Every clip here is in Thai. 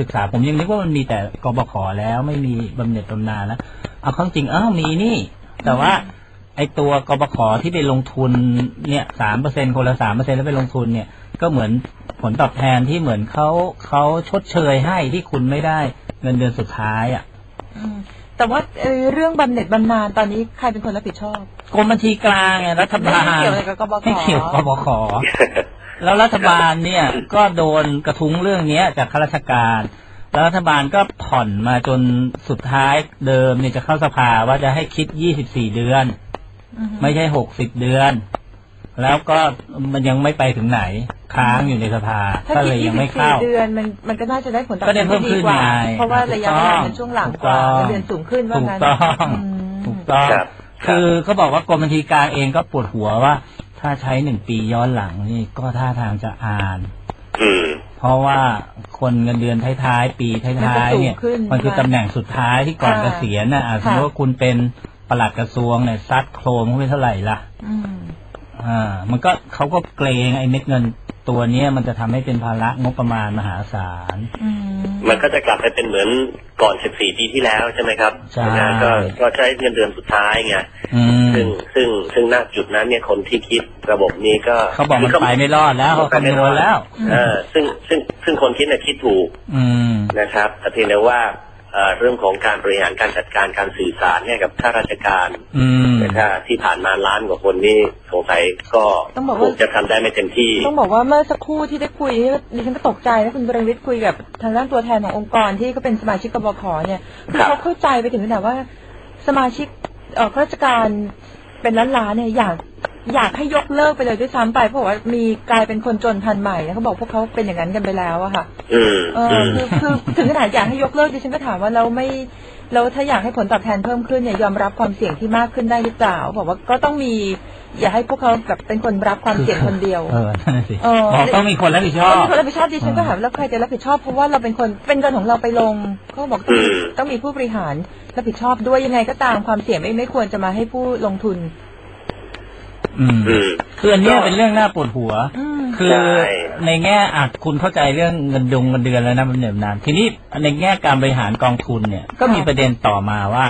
ศึกษา ผมยังนึกว่ามันมีแต่กบขแล้วไม่มีบำเหน็จบำนาญแล้วเอาเข้าจริงอ้าวมีนี่ แต่ว่าไอตัวกบขที่ไปลงทุนเนี่ยสามเปอร์เซ็นคนละสามเปอร์เซ็นแล้วไปลงทุนเนี่ย ก็เหมือนผลตอบแทนที่เหมือนเขาเขาชดเชยให้ที่คุณไม่ได้เงินเดือนสุดท้ายอะอืมแต่ว่าเอ่อเรื่องบำเหน็จบำนาญตอนนี้ใครเป็นคนรับผิดชอบกรมบัญชีกลางไงรัฐบาลไม่เกี่ยวอะไรกับกบขไม่เกี่ยวกับกบข แล้วรัฐบาลเนี่ยก็โดนกระทุ้งเรื่องเนี้ยจากข้าราชการแล้วรัฐบาลก็ผ่อนมาจนสุดท้ายเดิมเนี่ยจะเข้าสภาว่าจะให้คิด 24 เดือนอือฮึไม่ใช่ 60 เดือน แล้วก็มันยังไม่ไปถึงไหนค้างอยู่ในสภาถ้าก็คิเลดยยังไม่เข้า24เดือนมันมันก็น่าจะได้ผลตอบก็แทได้นเพิ่มที่ดีกว่าขึ้นไงเพราะว่าระยะเวลาเป็นช่วงหลังกว่าถูกต้องเงินเดือนสูงขึ้นว่าถูกงั้นต้องอืมถูกต้องครับคือเขาบอกว่ากรมบัญชีกลางเองก็ปวดหัวว่า ถ้าใช้หนึ่งปีย้อนหลังนี่ก็ท่าทางจะอ่านอืมเพราะว่าคนเงินเดือนท้ายๆปีท้ายๆเนี่ย มันจะสูงขึ้นมันคือตำแหน่งสุดท้ายที่ก่อนค่ะเกษียณนะอะสมมติว่าคุณเป็นปลัดกระทรวงเนี่ยซัดโครมเข้าไปเท่าไหร่ล่ะอืมอ่า มันก็เขาก็เกรงไอ้เม็ดเงิน ตัวเนี้ยมันจะทำให้เป็นภาระงบประมาณมหาศาลอืมมันก็จะกลับไปเป็นเหมือนก่อน 14 ปีที่แล้วใช่ไหมครับใช่นะก็ก็ใช้เงินเดือนสุดท้ายไงอืมซึ่งซึ่งซึ่งณจุดนั้นเนี่ยคนที่คิดระบบนี้ก็เขาบอกมันไปไม่รอดแล้วเขาคำนวณแล้ว เออซึ่งซึ่งซึ่งคนคิดเนี่ยคิดถูกอืมนะครับแต่เพียงแต่ว่า เอ่อเรื่องของการบริหารการจัดการการสื่อสารเนี่ยกับข้าราชการอืมนะครับที่ผ่านมาล้านกว่าคนนี่สงสัยก็ต้องบอกคว่างจะทำได้ไม่เต็มที่ ต้องบอกว่าเมื่อสักครู่ที่ได้คุยนี่ดิฉันก็ตกใจนะคุณบริวิทย์คุยกับทางด้านตัวแทนขององค์กรที่เขาเป็นสมาชิกกบขเนี่ยคือครับเขาเข้าใจไปถึงขนาดว่าสมาชิกเอ่อข้าราชการเป็นล้านๆเนี่ยอยาก อยากให้ยกเลิกไปเลยด้วยซ้ำไปเพราะว่ามีกลายเป็นคนจนพันธุ์ใหม่นะเขาบอกพวกเขาเป็นอย่างนั้นกันไปแล้วอะค่ะอืมเออคือคือถึงขนาดอยากให้ยกเลิกดิฉันก็ถามว่าเราไม่เราถ้าอยากให้ผลตอบแทนเพิ่มขึ้นเนี่ยยอมรับความเสี่ยงที่มากขึ้นได้หรือเปล่าบอกว่าก็ต้องมี อย่าให้พวกเขาแบบเป็นคนรับความเสี่ยงคนเดียวเออนั่นนะสิเออบอกต้องมีคนรับผิดชอบมีคนรับผิดชอบดิฉันก็ถามแล้วใครจะรับผิดชอบเพราะว่าเราเป็นคนเป็นเงินของเราไปลงเขาบอกต้องมีอืมต้องมีผู้บริหารรับผิดชอบด้วยยังไงก็ตามความเสี่ยงไม่ไม่ควรจะมาให้ผู้ลงทุน อืมอืม คืออันเนี้ยเป็นเรื่องน่าปวดหัว อืม คือใช่ ในแง่อาจคุณเข้าใจเรื่องเงินดงเงินเดือนแล้วนะมันเหนื่อยนาน ทีนี้ในแง่การบริหารกองทุนเนี่ย ก็มีประเด็นต่อมาว่า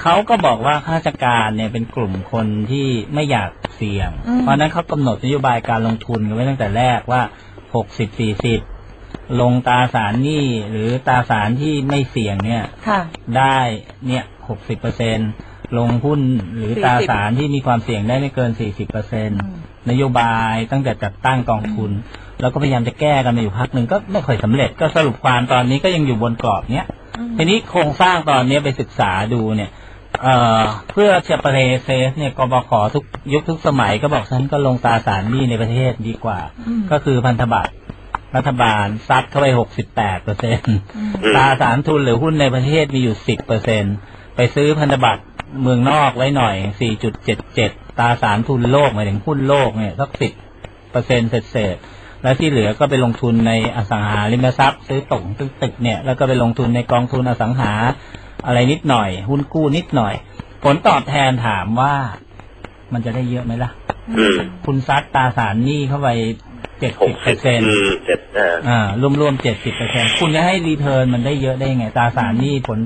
เขาก็บอกว่าข้าราชการเนี่ยเป็นกลุ่มคนที่ไม่อยากเสี่ยง อืม เพราะฉะนั้นเขากำหนดนโยบายการลงทุนกันไว้ตั้งแต่แรกว่าหกสิบสี่สิบลงตราสารหนี้หรือตราสารที่ไม่เสี่ยงเนี่ย ค่ะ ได้เนี่ยหกสิบเปอร์เซ็น ลงหุ้นหรือตราสารที่มีความเสี่ยงได้ไม่เกินสี่สิบเปอร์เซ็นอืมนโยบายตั้งแต่จัดตั้งกองทุน แล้วก็พยายามจะแก้กันมาอยู่พักหนึ่งก็ไม่ค่อยสำเร็จก็สรุปความตอนนี้ก็ยังอยู่บนกรอบเนี้ยอืมทีนี้โครงสร้างตอนนี้ไปศึกษาดูเนี่ยเอ่อเพื่อจะประเซฟเนี่ยกบขทุกยุคทุกสมัยก็บอกฉันก็ลงตราสารหนี้ในประเทศดีกว่าอืมก็คือพันธบัตรรัฐบาลซัดเข้าไปหกสิบแปดเปอร์เซ็นอืมตราสารทุนหรือหุ้นในประเทศมีอยู่สิบเปอร์เซ็นไปซื้อพันธบัตร เมืองนอกไว้หน่อยสี่จุดเจ็ดเจ็ดตราสารทุนโลกหมายถึงหุ้นโลกเนี่ยสักสิบเปอร์เซ็นเศษๆแล้วที่เหลือก็ไปลงทุนในอสังหาริมทรัพย์ ซื้อตงซื้อตึกเนี่ย แล้วก็ไปลงทุนในกองทุนอสังหาอะไรนิดหน่อย หุ้นกู้นิดหน่อย ผลตอบแทนถามว่ามันจะได้เยอะไหมล่ะอืมคุณซัดตราสารหนี้เข้าไปเจ็ดหสิกบเปสิอบร์เซ็นอืมเจ็ดอ่าอ่ารวมๆเจ็ดสิบเปอร์เซ็นคุณจะให้รีเทิร์นมันได้เยอะได้ยังไงตราสารหนี้ผล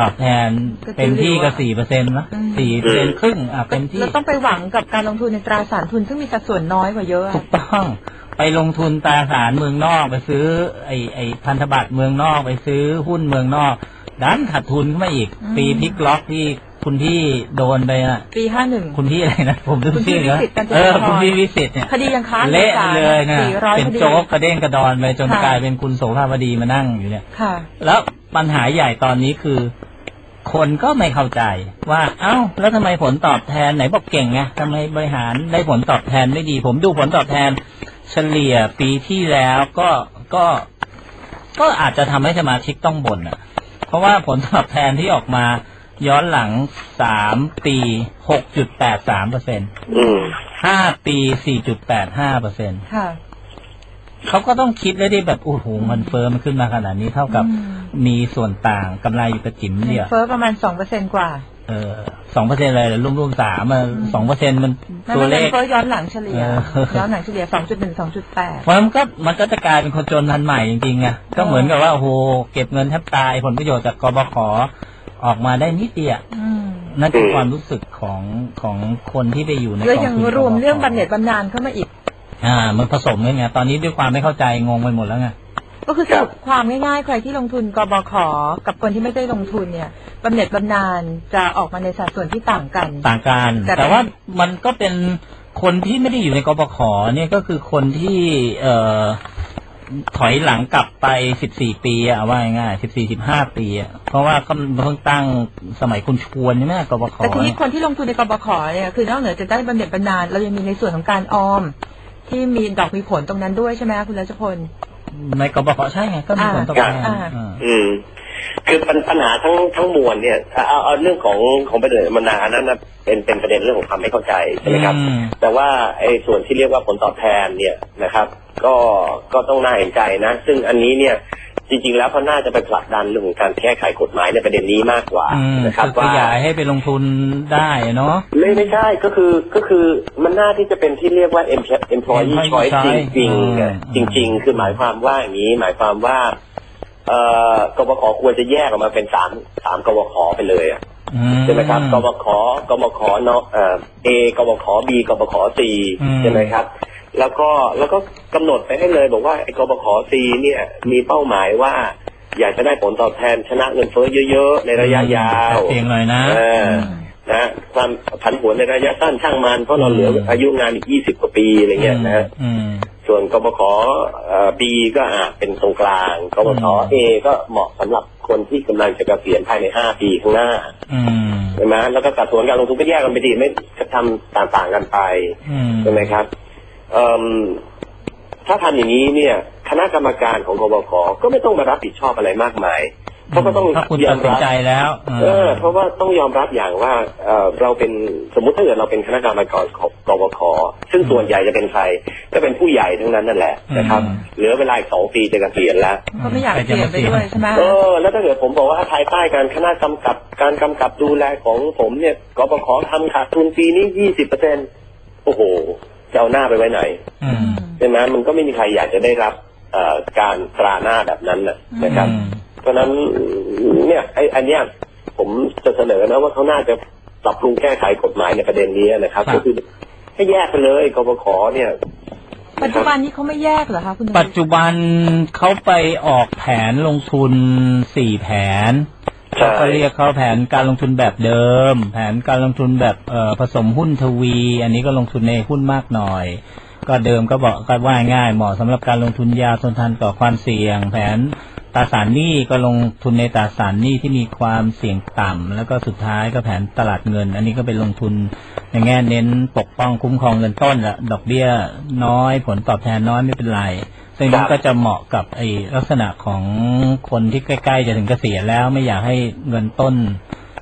ตอบแทนก็เต็มที่ก็จะเหลือสี่เปอร์เซ็นต์นะอืมสี่เปอร์เซ็นต์ครึ่งอะเต็มที่เราต้องไปหวังกับการลงทุนในตราสารทุนซึ่งมีสัดส่วนน้อยกว่าเยอะอะถูกต้องไปลงทุนตราสารเมืองนอกไปซื้อ ไอ้ไอ้พันธบัตรเมืองนอกไปซื้อหุ้นเมืองนอกดันขาดทุนขึ้นมาอีก ปีพลิกล็อกที่คุณที่โดนไปอะปีห้าหนึ่งคุณที่อะไรนะผมลืมคุณพี่ชื่อแล้ววิสิตกัญจนาเออพรคุณพี่วิสิตเนี่ยคดียังค้างเละในศาเลยนะสี่ร้อยเป็นคดีโจ๊กกระเด้งกระดอนไปจนค่ะกลายเป็นคุณโสภาวดีมานั่งอยู่เนี่ยค่ะแล้วปัญหาใหญ่ตอนนี้คือ คนก็ไม่เข้าใจว่าเอ้า แล้วทำไมผลตอบแทนไหนบอกเก่งไงทำไมบริหารได้ผลตอบแทนไม่ดี ผมดูผลตอบแทน เฉลี่ยปีที่แล้วก็ก็ก็อาจจะทำให้สมาชิกต้องบ่นอะ เพราะว่าผลตอบแทนที่ออกมาย้อนหลังสามปีหกจุดแปดสามเปอร์เซ็นอืมห้าปีสี่จุดแปดห้าเปอร์เซ็นค่ะเขาก็ต้องคิดแล้วดิแบบโอ้โหมันเฟิร์มมันขึ้นมาขนาดนี้เท่ากับอื มมีส่วนต่างกำไรอยู่กระจิ๋มเดียวเฟ้อประมาณสองเปอร์เซ็นกว่า เออสองเปอร์เซ็นอะไรร่วมร่วมๆสามอะสองเปอร์เซ็นมันนั่นตัวมันเลเป็นขเฟ้อย้อนหลังเฉลี่ยเออย้อนหลังเฉลี่ยสองจุดหนึ่งสองจุดแปดเพราะมันก็มันก็จะกลายเป็นคนจนทันใหม่จริงๆไงก็เหมือนกับว่าโอ้โหเก็บเงินแทบตายผลประโยชน์จากกบขออกมาได้นิดเดียวอืมนั่นคืออืมความรู้สึกของของคนที่ไปอยู่ในแล้วกองยังทุนรวมกบขเรื่องบำเหน็จบำนาญเข้ามาอีก อ่า มันผสมกันไงตอนนี้ด้วยความไม่เข้าใจงงไปหมดแล้วไง ก็คือสรุปความง่ายๆ ใครที่ลงทุนกบขกับคนที่ไม่ได้ลงทุนเนี่ยบำเหน็จบำนาญจะออกมาในสัดส่วนที่ต่างกัน ต่างกัน แต่แต่ว่ามันก็เป็นคนที่ไม่ได้อยู่ในกบขเนี่ยก็คือคนที่เอ่อถอยหลังกลับไปสิบสี่ปีอะว่าง่ายสิบสี่สิบห้าปีอะเพราะว่าก็เพิ่งตั้งสมัยคุณชวนใช่ไหมกบขแต่ทีนี้คนที่ลงทุนในกบขเนี่ยคือนอกเหนือจากได้บำเหน็จบำนาญเรายังมีในส่วนของการออมที่มีดอกมีผลตรงนั้นด้วยใช่ไหมคะคุณรัชพล ในกบขใช่ไงก็มีผลตอบแทนอ่าอ่าอืม คือปัญปัญหาทั้งทั้งมวลเนี่ยเอาเอาเอาเรื่องของของประเด็นมันนาอันนั้นนะเป็นเป็นประเด็นเรื่องของความไม่เข้าใจใช่ไหมครับอืมแต่ว่าไอ้ส่วนที่เรียกว่าผลตอบแทนเนี่ยนะครับ ก็ก็ต้องน่าเห็นใจนะ ซึ่งอันนี้เนี่ย จริง ๆ แล้วเขาน่าจะไปผลักดันเรื่องของการแก้ไขกฎหมายในประเด็นนี้มากกว่าอืมนะครับคือขว่ายายให้ไปลงทุนได้เนาะไม่ไม่ใช่ก็คือก็คือมันน่าที่จะเป็นที่เรียกว่า em- employee Employee choice choice จริงๆอะอืมจริง ๆ คือหมายความว่าอย่างนี้หมายความว่า เอ่อกบขควรจะแยกออกมาเป็นสามสามกบขไปเลยอะอืใช่ไหมครับกบขกบขเนาะเอ่อ A กบข B กบข C อืมใช่ไหมครับ แล้วก็แล้วก็กำหนดไปให้เลยบอกว่าไอ้กบข C เนี่ยมีเป้าหมายว่า อยากจะได้ผลตอบแทนชนะเงินเฟ้อเยอะๆ ในระยะยาวเพียงเลยนะเออนะความผันผวนในระยะสั้นช่างมันเพราะเราเหลืออายุงานอีก20กว่าปีอะไรเงี้ยนะอืมส่วนกบขบีก็อาจเป็นตรงกลางกบขอืมเอก็เหมาะสำหรับคนที่กำลังจะเกษียณภายใน5ปีข้างหน้าอืมใช่ไหมแล้วก็สัดส่วนการลงทุนก็แยกกันไปดีไม่จะทำต่างๆกันไปอืมใช่ไหมครับเอิ่ม ถ้าทำอย่างนี้เนี่ย คณะกรรมการของกบขก็ไม่ต้องมารับผิดชอบอะไรมากมายเพราะก็ต้องถ้าคุณยอตัดมสินรับใจแล้วเออเพราะว่าต้องยอมรับอย่างว่าเอ่อเราเป็นสมมุติถ้าเกิดเราเป็นคณะกรรมการของกบขซึ่งส่วนใหญ่จะเป็นใครก็เป็นผู้ใหญ่ทั้งนั้นนั่นแหละนะครับอืมเหลือเวลาอีกสองปีจะเกษียณแล้วก็ไม่อยากเปลี่ยนไปด้วยใช่ไหมเออแล้วถ้าเกิดผมบอกว่าภายใต้การคณะกำกับการกำกับดูแลของผมเนี่ยกบขทำขาดทุนปีนี้ยี่สิบเปอร์เซ็นโอ้โห จะเอาหน้าไปไว้ไหนอืมใช่ไหมมันก็ไม่มีใครอยากจะได้รับเอ่อการตราหน้าแบบนั้นนะนะครับอืมเพราะฉะนั้นเนี่ยไอ้อันเนี้ยผมจะเสนอนะว่าเขาน่าจะปรับปรุงแก้ไขกฎหมายในประเด็นนี้นะครับครับ ก็คือให้แยกไปเลยกบขเนี่ยปัจจุบันนี้เขาไม่แยกเหรอคะคุณปัจจุบันเขาไปออกแผนลงทุนสี่แผนใช่ เขาเรียกเขาแผนการลงทุนแบบเดิม แผนการลงทุนแบบเอผสมหุ้นทวี อันนี้ก็ลงทุนในหุ้นมากหน่อย ก็เดิมก็บอกก็ว่าง่ายเหมาะสำหรับการลงทุนยาวทนทานต่อความเสี่ยง แผน ตราสารหนี้ก็ลงทุนในตราสารหนี้ที่มีความเสี่ยงต่ำแล้วก็สุดท้ายก็แผนตลาดเงิน อันนี้ก็เป็นลงทุนในแง่เน้นปกป้องคุ้มครองเงินต้นละดอกเบี้ยน้อยผลตอบแทนน้อยไม่เป็นไรซึ่งนี่ก็จะเหมาะกับไอ้ลักษณะของคนที่ใกล้ ๆ จะถึงเกษียณแล้วไม่อยากให้เงินต้น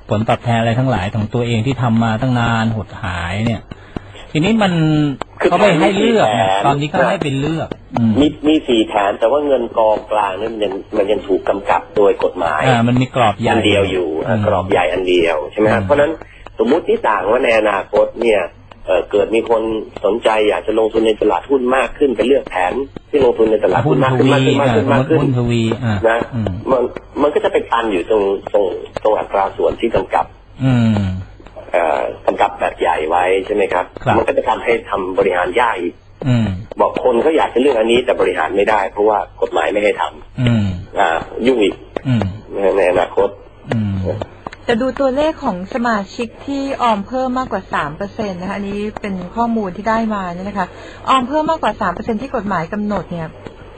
ผลตอบแทนอะไรทั้งหลายของตัวเองที่ทำมาตั้งนานหดหายเนี่ย ทีนี้มัน คือเขาไม่ให้เลือกแผนตอนนี้เขาให้เป็นเลือกอืมมีมีสี่แผนแต่ว่าเงินกองกลางเนี่ยมันยังมันยังถูกกำกับโดยกฎหมายอ่ามันมีกรอบใหญ่อันเดียวอยู่อะกรอบใหญ่อันเดียวใช่ไหมครับอืมเพราะฉะนั้นสมมุติที่ต่างว่าในอนาคตเนี่ยเอ่อเกิดมีคนสนใจอยากจะลงทุนในตลาดหุ้นมากขึ้นไปเลือกแผนที่ลงทุนในตลาดหุ้หุ้นนมากทขึ้นวีมากขึ้นมากอ่าขึ้นสมมามกขึ้นติหุ้นทวีอ่านะอืมมันมันก็จะไปตันอยู่ตรงตรงตรงอัตราส่วนที่กำกับ อืมเอ่อ กำกับแบบใหญ่ไว้ใช่ไหมครับครับมันก็จะทำให้ทำบริหารยากอีกอืมบอกคนเขาอยากจะเลือกอันนี้แต่บริหารไม่ได้ เพราะว่ากฎหมายไม่ให้ทำอืมอ่า ยุ่งอีกอืมในในอนาคตอืมจะดูตัวเลขของสมาชิกที่ออมเพิ่มมากกว่าสามเปอร์เซ็นนะคะอันนี้เป็นข้อมูลที่ได้มาเนี่ยนะคะออมเพิ่มมากกว่าสามเปอร์เซ็นที่กฎหมายกำหนดเนี่ย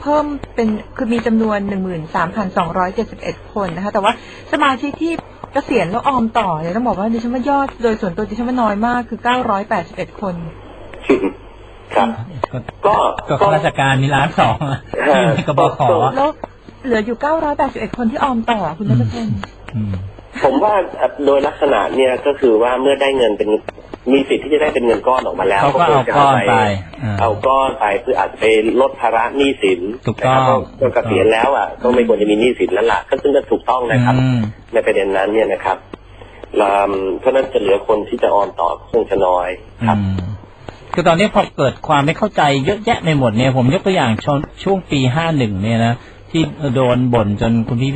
เพิ่มเป็นคือมีจำนวนหนึ่งหมื่นสามพันสองร้อยเจ็ดสิบเอ็ดคนนะคะแต่ว่าสมาชิกที่ เกษียณแล้วออมต่อเนี่ยต้องบอกว่าดิฉันว่ายอดโดยส่วนตัวดิฉันว่าน้อยมากคือเก้าร้อยแปดสิบเอ็ดคนครับก็ก็ก็ข้าราชการมีล้านสองอะที่อยู่ในกบขก็แล้วเหลืออยู่เก้าร้อยแปดสิบเอ็ดคนที่ออมต่อคุณนัทพลอืมผมว่าโดยลักษณะเนี่ยก็คือว่าเมื่อได้เงินเป็น มีสิทธิ์ที่จะได้เป็นเงินก้อนออกมาแล้วเขาก็เอาก้อนไปอ่าเอาก้อนไปเพื่ออาจจะไปลดภาระหนี้สินถูกต้องนะครับก็เกษียณแล้วอะก็ไม่ควรจะมีหนี้สินแล้วล่ะก็ซึ่งก็ถูกต้องนะครับอืมในประเด็นนั้นเนี่ยนะครับลามเพราะฉะนั้นจะเหลือคนที่จะออมต่อคงจะน้อยครับอืมคือตอนนี้พอเกิดความไม่เข้าใจเยอะแยะไปหมดเนี่ยผมยกตัวอย่างชนช่วงปีห้าหนึ่งเนี่ยนะที่โดนบ่นจนคุณพี่